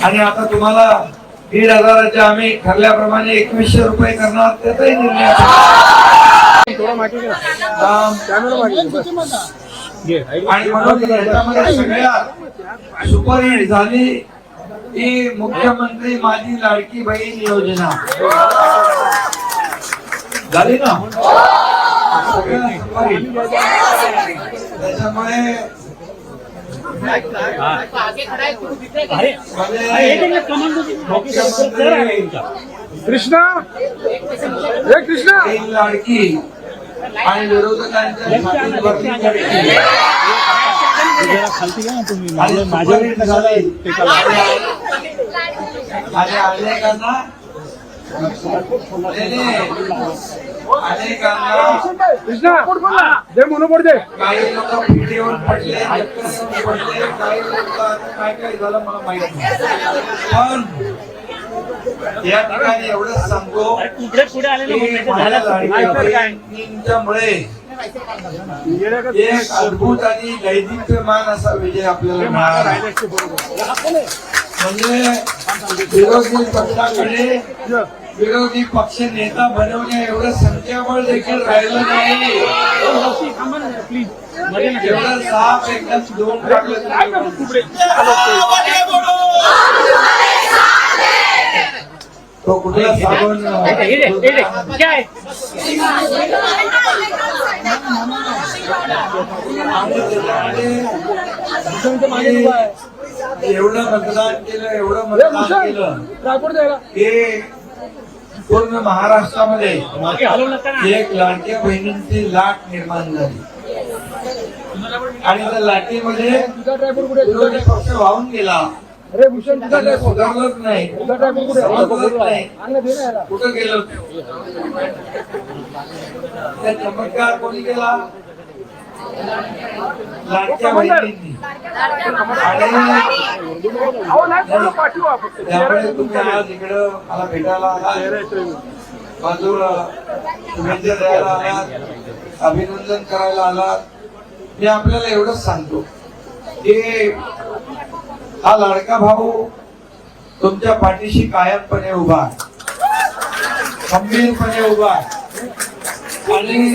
आणि आता तुम्हाला दीड हजाराचे आम्ही ठरल्याप्रमाणे एकवीसशे रुपये करणार त्याचाही निर्णय आणि म्हणून याच्यामध्ये सगळ्यात सुपरहिट झाली ती मुख्यमंत्री माझी लाडकी बहीण योजना. झाली ना? सगळ्यात सुपरहिट. त्याच्यामुळे कृष्णा! हे कृष्णा! लाडकी आणि विरोधकांच्या आणि अनेकांना दे काही लोक पिढीवर पडले पडले काही लोक काय काय झालं मला माहीत नाही पण या ठिकाणी एवढंच सांगतो पुढे पुढे एक अद्भुत आणि मान असा विजय आपल्याला मिळाला म्हणजे विरोधी पक्षाकडे विरोधी पक्ष नेता बनवण्या एवढं संख्याबळ देखील राहिलं नाही. एवढं साफ एकदम दोन तो कुठला साबण? एवढं मतदान केलं एवढं मतदान केलं. हे पूर्ण महाराष्ट्रामध्ये एक लाडक्या बहिणींची लाट निर्माण झाली. आणि त्या लाटेमध्ये? विरोधी पक्ष वाहून गेला. अरे भूषण तुझा त्याला ट्रायपॉड सुधारलंच नाही. कुठं गेलं? त्या चमत्कार कोणी केला? लाडक्या बहिणींनी. त्यामुळे तुम्ही आज इकडं मला भेटायला बाजूला शुभेच्छा द्यायला आलात. अभिनंदन करायला आलात. मी आपल्याला एवढंच सांगतो. की हा लाडका भाऊ तुमच्या पाठीशी कायमपणे उभा आहे. खंबीरपणे उभा आहे. आणि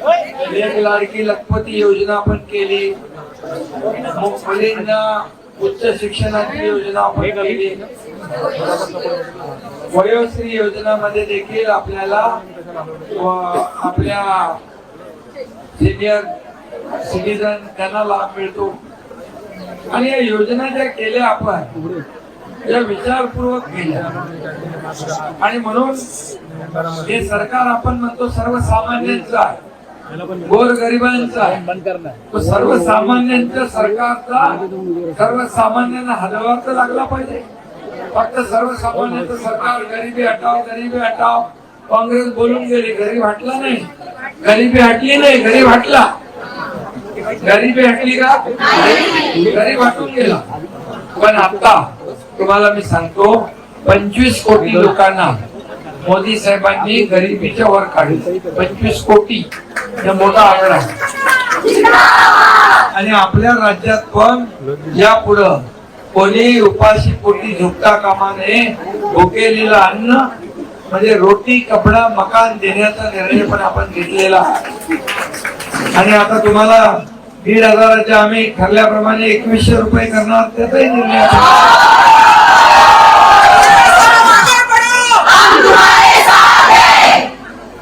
एक लाडकी लखपती योजना आपण केली. मुलींना उच्च शिक्षणाची योजना आपण केली. वयोश्री योजनामध्ये देखील आपल्याला व आपल्या सिनियर सिटीजन त्यांना लाभ मिळतो. आणि या योजना ज्या केल्या आपण या विचारपूर्वक केल्या. आणि म्हणून हे सरकार आपण म्हणतो सर्वसामान्यांचं आहे. गोरगरिबांचा सर्वसामान्यांच्या सरकारचा सर्वसामान्यांना हातभार तर लागला पाहिजे. फक्त सर्वसामान्यांचं सरकार गरिबी हटाव गरिबी हटाव काँग्रेस बोलून गेली गरीब हटला नाही. गरिबी हटली नाही गरीब हटला. गरिबी हटली का? गरीब हटून गेला. पण आता तुम्हाला मी सांगतो पंचवीस कोटी लोकांना मोदी साहेबांनी गरिबीच्या वर काढले. पंचवीस कोटी हा मोठा आकडा आणि आपल्या राज्यात पण यापुढं कोणी उपाशी पोटी झुकता कामा नये. भुकेलेलं अन्न म्हणजे रोटी कपडा मकान देण्याचा निर्णय पण आपण घेतलेला आणि आता तुम्हाला दीड हजाराच्या आम्ही ठरल्याप्रमाणे एकवीसशे रुपये करणार त्याचाही निर्णय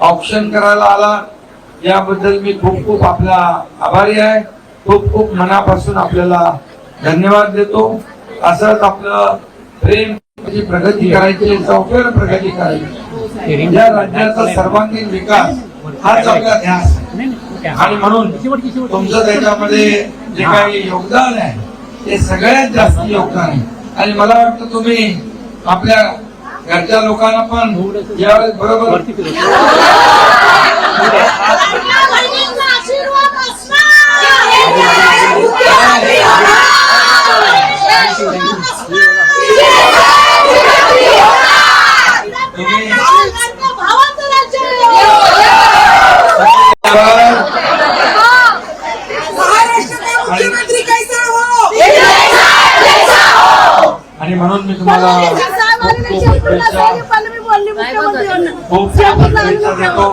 ऑप्शन करायला आलात याबद्दल मी खूप खूप आपला आभारी आहे. खूप खूप मनापासून आपल्याला धन्यवाद देतो. असंच आपलं प्रेम प्रगती करायची चौफेर प्रगती करायची. या राज्याचा सर्वांगीण विकास हाच आपला ध्यास. आणि म्हणून तुमचं त्याच्यामध्ये जे काही योगदान आहे ते सगळ्यात जास्त योगदान आहे. आणि मला वाटतं तुम्ही आपल्या घरच्या लोकांना पण यावेळेस बरोबर हो? आणि म्हणून मी तुम्हाला खूप खूप शुभेच्छा देतो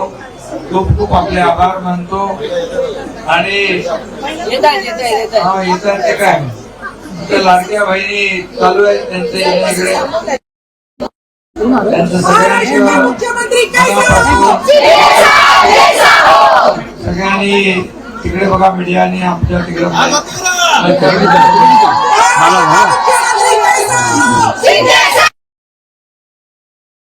खूप खूप आपले आभार मानतो आणि हा येत ते काय ते लाडक्या बहिणी चालू आहेत त्यांचे इकडे त्यांचं महाराष्ट्र सगळ्यांनी तिकडे बघा मीडियाने आमच्या तिकडे महाराष्ट्र